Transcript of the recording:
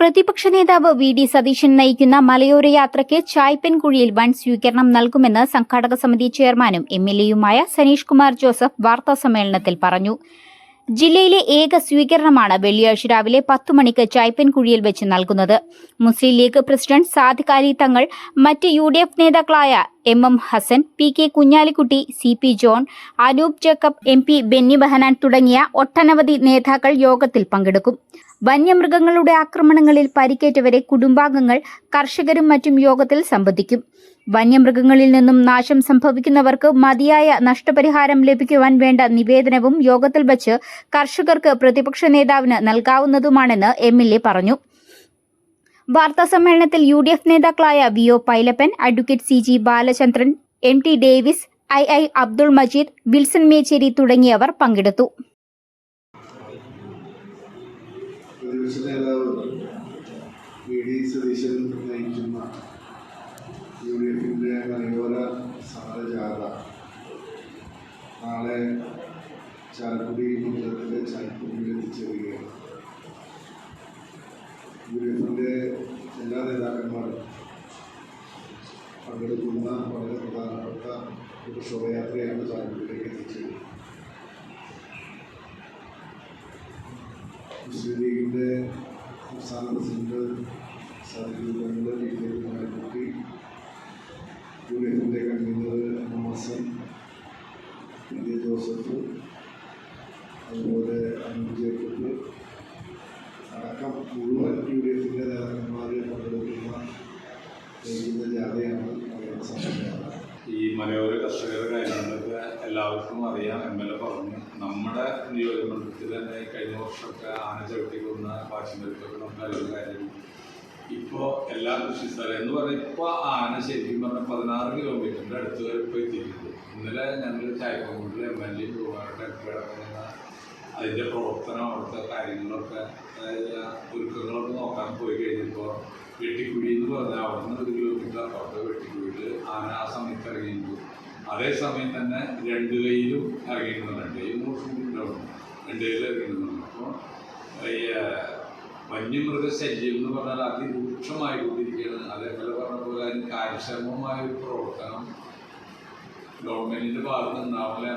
പ്രതിപക്ഷ നേതാവ് V D Satheesan നയിക്കുന്ന മലയോര യാത്രയ്ക്ക് ചായ്പൻകുഴിയിൽ വൻ സ്വീകരണം നൽകുമെന്ന് സംഘാടക സമിതി ചെയർമാനും എം എൽ എയുമായ സനീഷ് കുമാർ ജോസഫ് വാർത്താസമ്മേളനത്തിൽ പറഞ്ഞു. ജില്ലയിലെ ഏക സ്വീകരണമാണ് വെള്ളിയാഴ്ച രാവിലെ പത്തു മണിക്ക് ചായ്പൻകുഴിയിൽ വെച്ച് നൽകുന്നത്. മുസ്ലിം ലീഗ് പ്രസിഡന്റ് സാദിഖ് അലി തങ്ങൾ മറ്റ് യു ഡി എഫ് നേതാക്കളായ M M Hassan P K Kunhalikutty C P John Anoop Jacob M P Benny Behanan തുടങ്ങിയ ഒട്ടനവധി നേതാക്കൾ യോഗത്തിൽ പങ്കെടുക്കും. വന്യമൃഗങ്ങളുടെ ആക്രമണങ്ങളിൽ പരിക്കേറ്റവരെ കുടുംബാംഗങ്ങൾ കർഷകരും മറ്റും യോഗത്തിൽ സംബന്ധിക്കും. വന്യമൃഗങ്ങളിൽ നിന്നും നാശം സംഭവിക്കുന്നവർക്ക് മതിയായ നഷ്ടപരിഹാരം ലഭിക്കുവാൻ വേണ്ട നിവേദനവും യോഗത്തിൽ വച്ച് കർഷകർക്ക് പ്രതിപക്ഷ നേതാവിന് നൽകാവുന്നതുമാണെന്ന് എം എൽ എ പറഞ്ഞു. വാർത്താസമ്മേളനത്തിൽ യു ഡി എഫ് നേതാക്കളായ V O Pailappan advocate C G Balachandran M T Davis I I Abdul Majeed Wilson Mecheri തുടങ്ങിയവർ പങ്കെടുത്തു. നയിക്കുന്ന യു ഡി എഫിന്റെ നാളെ ചാലക്കുടി മണ്ഡലത്തിലെ ചാലക്കുടിയിൽ എത്തിച്ചേരുകയാണ് യു ഡി എഫിന്റെ എല്ലാ നേതാക്കന്മാരും പങ്കെടുക്കുന്ന വളരെ പ്രധാനപ്പെട്ട ഒരു ശോഭയാത്രയാണ് ചാലക്കുടിയിലേക്ക് എത്തിച്ചത് മുസ്ലിം ലീഗിന്റെ സംസ്ഥാന president സാദിഖുകളുടെ V K Kumarakutty U D എഫിന്റെ convener M M Hassan P K Joseph അതുപോലെ ജേക്കബ് അടക്കം മുഴുവൻ യു ഡി എഫിന്റെ നേതാക്കന്മാരെ പങ്കെടുക്കുന്ന ജാഥയാണ് ഈ മലയോര കർഷകരുടെ കാര്യങ്ങളൊക്കെ എല്ലാവർക്കും അറിയാം. എം എൽ എ പറഞ്ഞു നമ്മുടെ നിയോജകമണ്ഡലത്തിൽ തന്നെ കഴിഞ്ഞ വർഷമൊക്കെ ആന ചവിട്ടിക്കൊന്ന വാശിമരത്തൊക്കെ നമുക്ക് അറിയുന്ന കാര്യം. ഇപ്പോൾ എല്ലാ കൃഷി സ്ഥലം എന്ന് പറഞ്ഞാൽ ഇപ്പോൾ ആന ശരിക്കും പറഞ്ഞാൽ പതിനാറ് കിലോമീറ്ററിന്റെ അടുത്ത് വരെ ഇപ്പോൾ എത്തിയിട്ടുണ്ട്. ഇന്നലെ ഞങ്ങൾ ചായപ്പൂരിൽ എം എൽ എ അതിന്റെ പ്രവർത്തനം അവിടുത്തെ കാര്യങ്ങളൊക്കെ അതായത് ഒരുക്കങ്ങളൊക്കെ നോക്കാൻ പോയി കഴിഞ്ഞപ്പോൾ വെട്ടിക്കുഴി എന്ന് പറഞ്ഞാൽ അവിടെ നിന്ന് ഒരു കിലോമീറ്റർ അപ്പുറത്തെ വെട്ടിക്കുഴിയിൽ ആന ആ സമയത്ത് ഇറങ്ങിയിരുന്നു. അതേസമയം തന്നെ രണ്ട് കൈയിലും ഇറങ്ങിയിരുന്നു രണ്ട് കൈയും കുറച്ചും ഉണ്ടാവും രണ്ട് കയ്യിൽ ഇറങ്ങിയിരുന്നു അപ്പോൾ ഈ ശല്യം എന്ന് പറഞ്ഞാൽ അതിരൂക്ഷമായി കൊണ്ടിരിക്കുകയാണ് അതേപോലെ പറഞ്ഞ പോലെ അതിന് കാര്യക്ഷമമായ ഒരു പ്രവർത്തനം ഗവൺമെന്റിന്റെ ഭാഗത്ത് നിന്നാവില്ല